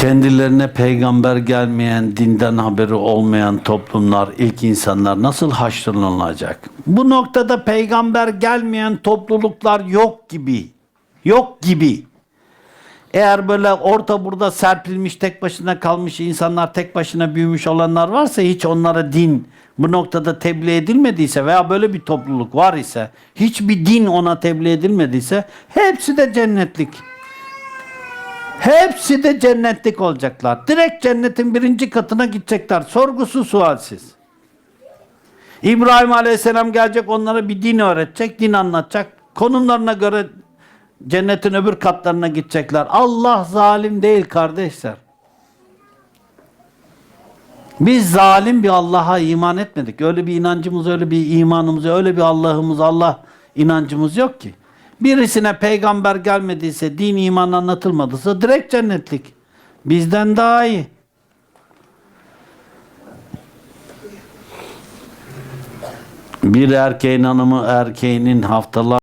Kendilerine peygamber gelmeyen, dinden haberi olmayan toplumlar, ilk insanlar nasıl haşrlanacak? Bu noktada peygamber gelmeyen topluluklar yok gibi. Yok gibi. Eğer böyle orta burada serpilmiş, tek başına kalmış insanlar, tek başına büyümüş olanlar varsa hiç onlara din bu noktada tebliğ edilmediyse veya böyle bir topluluk var ise, hiçbir din ona tebliğ edilmediyse hepsi de cennetlik. Hepsi de cennetlik olacaklar. Direkt cennetin birinci katına gidecekler. Sorgusuz sualsiz. İbrahim Aleyhisselam gelecek onlara bir din öğretecek, din anlatacak. Konumlarına göre cennetin öbür katlarına gidecekler. Allah zalim değil kardeşler. Biz zalim bir Allah'a iman etmedik. Öyle bir inancımız, öyle bir imanımız, öyle bir Allah'ımız, Allah inancımız yok ki. Birisine peygamber gelmediyse, din iman anlatılmadıysa direkt cennetlik. Bizden daha iyi. Bir erkeğin hanımı erkeğinin haftalar